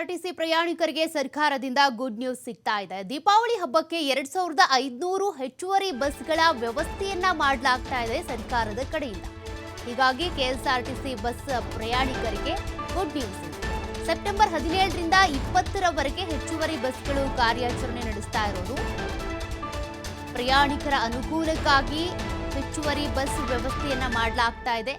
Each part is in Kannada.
ಆರ್ಟಿಸಿ ಪ್ರಯಾಣಿಕರಿಗೆ ಸರ್ಕಾರದಿಂದ ಗುಡ್ ನ್ಯೂಸ್ ಸಿಗ್ತಾ ಇದೆ. ದೀಪಾವಳಿ ಹಬ್ಬಕ್ಕೆ ಎರಡ್ ಸಾವಿರದ ಐದುನೂರು ಹೆಚ್ಚುವರಿ ಬಸ್ಗಳ ವ್ಯವಸ್ಥೆಯನ್ನ ಮಾಡಲಾಗ್ತಾ ಇದೆ ಸರ್ಕಾರದ ಕಡೆಯಿಂದ. ಹೀಗಾಗಿ ಕೆಎಸ್ಆರ್ಟಿಸಿ ಬಸ್ ಪ್ರಯಾಣಿಕರಿಗೆ ಗುಡ್ ನ್ಯೂಸ್. ಸೆಪ್ಟೆಂಬರ್ ಹದಿನೇಳರಿಂದ ಇಪ್ಪತ್ತರವರೆಗೆ ಹೆಚ್ಚುವರಿ ಬಸ್ಗಳು ಕಾರ್ಯಾಚರಣೆ ನಡೆಸ್ತಾ ಇರೋದು. ಪ್ರಯಾಣಿಕರ ಅನುಕೂಲಕ್ಕಾಗಿ ಹೆಚ್ಚುವರಿ ಬಸ್ ವ್ಯವಸ್ಥೆಯನ್ನ ಮಾಡಲಾಗ್ತಾ ಇದೆ.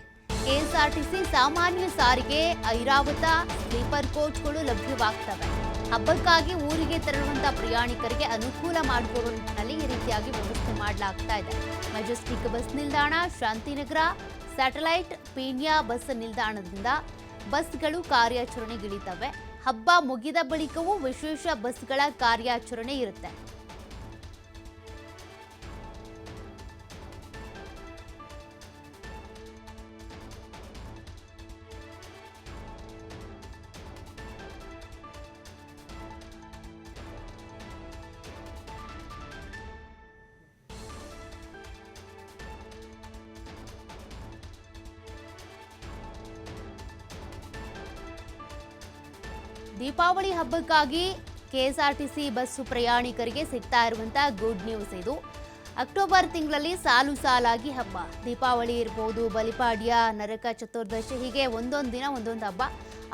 ಕೆಎಸ್ಆರ್ಟಿಸಿ ಸಾಮಾನ್ಯ ಸಾರಿಗೆ, ಐರಾವತ, ಸ್ಲೀಪರ್ ಕೋಚ್ಗಳು ಲಭ್ಯವಾಗ್ತವೆ. ಹಬ್ಬಕ್ಕಾಗಿ ಊರಿಗೆ ತೆರಳುವಂತಹ ಪ್ರಯಾಣಿಕರಿಗೆ ಅನುಕೂಲ ಮಾಡಿಕೊಡುವ ನಿಟ್ಟಿನಲ್ಲಿ ಈ ರೀತಿಯಾಗಿ ವ್ಯವಸ್ಥೆ ಮಾಡಲಾಗ್ತಾ ಇದೆ. ಮೆಜೆಸ್ಟಿಕ್ ಬಸ್ ನಿಲ್ದಾಣ, ಶಾಂತಿನಗರ, ಸ್ಯಾಟಲೈಟ್, ಪೀಣ್ಯ ಬಸ್ ನಿಲ್ದಾಣದಿಂದ ಬಸ್ಗಳು ಕಾರ್ಯಾಚರಣೆಗಿಳಿತವೆ. ಹಬ್ಬ ಮುಗಿದ ಬಳಿಕವೂ ವಿಶೇಷ ಬಸ್ಗಳ ಕಾರ್ಯಾಚರಣೆ ಇರುತ್ತೆ. ದೀಪಾವಳಿ ಹಬ್ಬಕ್ಕಾಗಿ ಕೆಎಸ್ಆರ್ಟಿಸಿ ಬಸ್ಸು ಪ್ರಯಾಣಿಕರಿಗೆ ಸಿಗ್ತಾ ಇರುವಂತಹ ಗುಡ್ ನ್ಯೂಸ್ ಇದು. ಅಕ್ಟೋಬರ್ ತಿಂಗಳಲ್ಲಿ ಸಾಲು ಸಾಲಾಗಿ ಹಬ್ಬ. ದೀಪಾವಳಿ ಇರ್ಬೋದು, ಬಲಿಪಾಡ್ಯ, ನರಕ ಚತುರ್ದಶಿ ಹೀಗೆ ಒಂದೊಂದು ದಿನ ಒಂದೊಂದು ಹಬ್ಬ.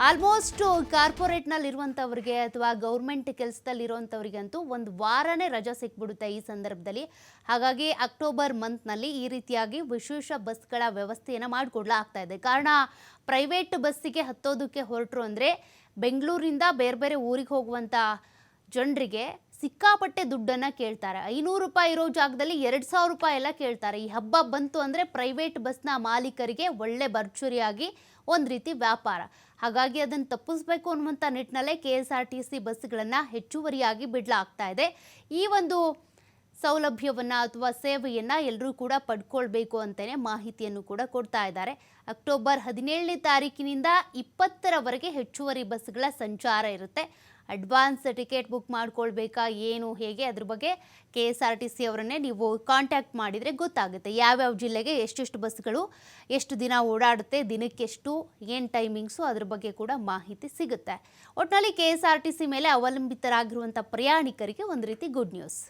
ಆಲ್ಮೋಸ್ಟ್ ಕಾರ್ಪೊರೇಟ್ನಲ್ಲಿ ಇರುವಂಥವ್ರಿಗೆ ಅಥವಾ ಗೌರ್ಮೆಂಟ್ ಕೆಲಸದಲ್ಲಿ ಇರುವಂಥವ್ರಿಗಂತೂ ಒಂದು ವಾರನೇ ರಜಾ ಸಿಕ್ಬಿಡುತ್ತೆ ಈ ಸಂದರ್ಭದಲ್ಲಿ. ಹಾಗಾಗಿ ಅಕ್ಟೋಬರ್ ಮಂತ್ನಲ್ಲಿ ಈ ರೀತಿಯಾಗಿ ವಿಶೇಷ ಬಸ್ಗಳ ವ್ಯವಸ್ಥೆಯನ್ನು ಮಾಡಿಕೊಡ್ಲಾಗ್ತಾ ಇದೆ. ಕಾರಣ, ಪ್ರೈವೇಟ್ ಬಸ್ಸಿಗೆ ಹತ್ತೋದಕ್ಕೆ ಹೊರಟರು ಅಂದರೆ ಬೆಂಗಳೂರಿಂದ ಬೇರೆ ಬೇರೆ ಊರಿಗೆ ಹೋಗುವಂಥ ಜನರಿಗೆ ಸಿಕ್ಕಾಪಟ್ಟೆ ದುಡ್ಡನ್ನು ಕೇಳ್ತಾರೆ. ಐನೂರು ರೂಪಾಯಿ ಇರೋ ಜಾಗದಲ್ಲಿ ಎರಡು ಸಾವಿರ ರೂಪಾಯಿ ಎಲ್ಲ ಕೇಳ್ತಾರೆ. ಈ ಹಬ್ಬ ಬಂತು ಅಂದರೆ ಪ್ರೈವೇಟ್ ಬಸ್ನ ಮಾಲೀಕರಿಗೆ ಒಳ್ಳೆ ಭರ್ಚುರಿಯಾಗಿ ಒಂದು ರೀತಿ ವ್ಯಾಪಾರ. ಹಾಗಾಗಿ ಅದನ್ನು ತಪ್ಪಿಸ್ಬೇಕು ಅನ್ನುವಂಥ ನಿಟ್ಟಿನಲ್ಲೇ K S R T C ಬಸ್ಗಳನ್ನು ಹೆಚ್ಚುವರಿಯಾಗಿ ಬಿಡಲಾಗ್ತಾ ಇದೆ. ಈ ಒಂದು ಸೌಲಭ್ಯವನ್ನು ಅಥವಾ ಸೇವೆಯನ್ನು ಎಲ್ಲರೂ ಕೂಡ ಪಡ್ಕೊಳ್ಬೇಕು ಅಂತಲೇ ಮಾಹಿತಿಯನ್ನು ಕೂಡ ಕೊಡ್ತಾ ಇದ್ದಾರೆ. ಅಕ್ಟೋಬರ್ ಹದಿನೇಳನೇ ತಾರೀಕಿನಿಂದ ಇಪ್ಪತ್ತರವರೆಗೆ ಹೆಚ್ಚುವರಿ ಬಸ್ಗಳ ಸಂಚಾರ ಇರುತ್ತೆ. ಅಡ್ವಾನ್ಸ್ ಟಿಕೆಟ್ ಬುಕ್ ಮಾಡ್ಕೊಳ್ಬೇಕಾ, ಏನು, ಹೇಗೆ, ಅದ್ರ ಬಗ್ಗೆ K S R T C ಅವರನ್ನೇ ನೀವು ಕಾಂಟ್ಯಾಕ್ಟ್ ಮಾಡಿದರೆ ಗೊತ್ತಾಗುತ್ತೆ. ಯಾವ್ಯಾವ ಜಿಲ್ಲೆಗೆ ಎಷ್ಟೆಷ್ಟು ಬಸ್ಗಳು, ಎಷ್ಟು ದಿನ ಓಡಾಡುತ್ತೆ ದಿನಕ್ಕೆಷ್ಟು ಏನು ಟೈಮಿಂಗ್ಸು, ಅದ್ರ ಬಗ್ಗೆ ಕೂಡ ಮಾಹಿತಿ ಸಿಗುತ್ತೆ. ಒಟ್ಟಿನಲ್ಲಿ K S R T C ಮೇಲೆ ಅವಲಂಬಿತರಾಗಿರುವಂಥ ಪ್ರಯಾಣಿಕರಿಗೆ ಒಂದು ರೀತಿ ಗುಡ್ ನ್ಯೂಸ್.